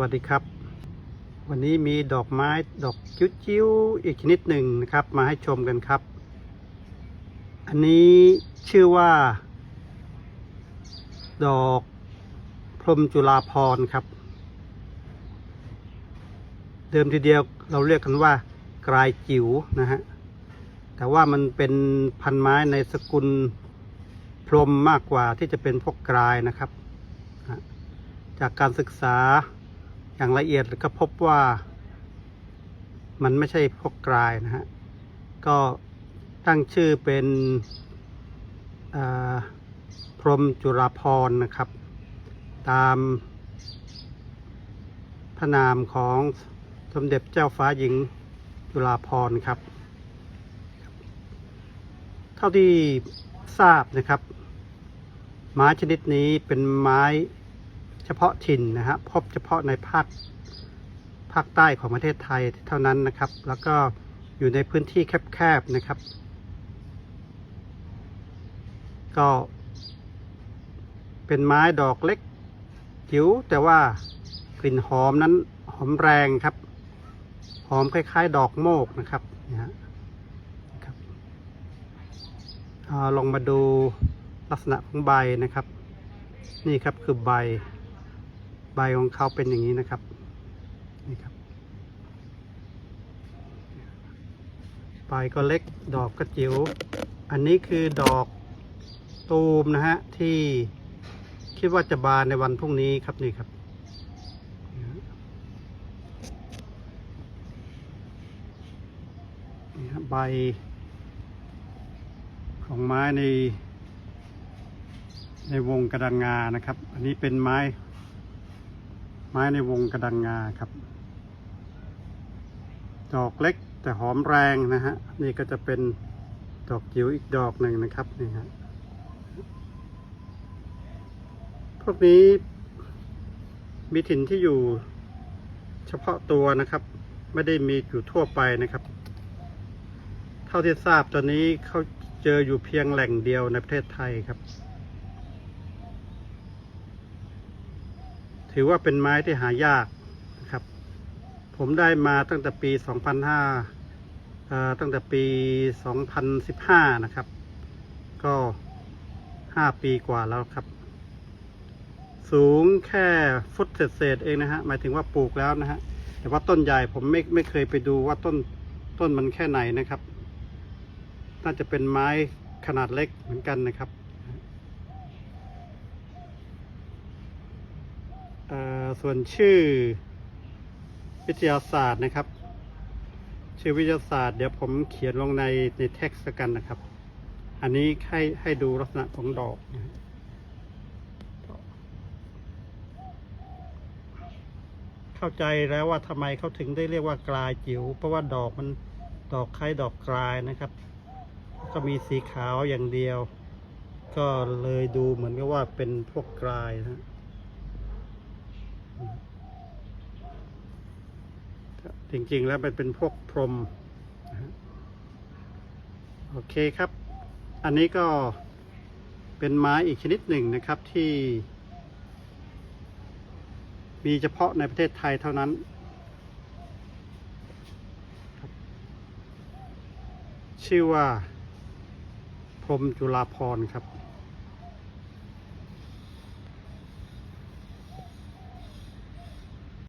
วัสดีครับ วันนี้มีดอกไม้ดอกจิ้วๆอีกชนิดหนึ่งนะครับ มาให้ชมกันครับ อันนี้ชื่อว่า ดอกพรมจุฬาพรครับ เดิมทีเดียวเราเรียกกันว่ากลายจิ๋วนะฮะแต่ว่ามันเป็นพันไม้ในสกุลพรมมากกว่าที่จะเป็นพวกกลายนะครับ จากการศึกษา อย่างละเอียดก็พบว่ามันไม่ใช่พวกกลายนะฮะ ก็ตั้งชื่อเป็นพรหมจุฬาพรณ์นะครับ ตามพระนามของสมเด็จเจ้าฟ้าหญิงจุฬาภรณ์ครับ เท่าที่ทราบนะครับ ไม้ชนิดนี้เป็นไม้ เฉพาะถิ่นนะฮะพบเฉพาะในภาคภาคใต้ของประเทศไทยเท่านั้นนะครับ แล้วก็อยู่ในพื้นที่แคบๆนะครับ ก็เป็นไม้ดอกเล็กจิ๋วแต่ว่ากลิ่นหอมนั้นหอมแรงครับ หอมคล้ายๆ ดอกโมกนะครับนะฮะนะครับลองมาดูลักษณะของใบนะครับ นี่ครับคือใบ ใบของเขาเป็นอย่างนี้นะครับนี่ครับใบก็เล็กดอกก็จิ๋วอันนี้คือดอกตูมนะฮะที่คิดว่าจะบานในวันพรุ่งนี้ครับนี่ครับนี่ฮะนี่ฮะใบ ของไม้ในในวงกระดังงานะครับ อันนี้เป็นไม้ ไม้ในวงกระดังงาครับ ดอกเล็กแต่หอมแรงนะฮะ นี่ก็จะเป็นดอกจิ๋วอีกดอกหนึ่งนะครับนี่ฮะพวกนี้มีถิ่นที่อยู่เฉพาะตัวนะครับ ไม่ได้มีอยู่ทั่วไปนะครับ เท่าที่ทราบตอนนี้เขาเจออยู่เพียงแหล่งเดียวในประเทศไทยครับ ถือว่าเป็นไม้ที่หายากนะครับ ผมได้มาตั้งแต่ปี 2005ตั้งแต่ปี 2015 นะครับ ก็ 5 ปีกว่าแล้วครับ สูงแค่ฟุตเศษๆเองนะฮะ หมายถึงว่าปลูกแล้วนะฮะ แต่ว่าต้นใหญ่ผมไม่ไม่เคยไปดูว่าต้นต้นมันแค่ไหนนะครับ น่าจะเป็นไม้ขนาดเล็กเหมือนกันนะครับเอ่อ ส่วนชื่อวิทยาศาสตร์นะครับ ชื่อวิทยาศาสตร์ เดี๋ยวผมเขียนลงในในเท็กซ์กันนะครับ อันนี้ให้ให้ดูลักษณะของดอกนะเข้าใจแล้วว่าทำไมเขาถึงได้เรียกว่ากลายจิ๋วเพราะว่าดอกมันดอกคล้ายดอกกลายนะครับ ก็มีสีขาวอย่างเดียว ก็เลยดูเหมือนกับว่าเป็นพวกกลายนะฮะ จริงๆแล้วมันเป็นพวกพรมโอเคครับ อันนี้ก็เป็นไม้อีกชนิดหนึ่งนะครับที่ มีเฉพาะในประเทศไทยเท่านั้นชื่อว่า พรมจุฬาภรครับ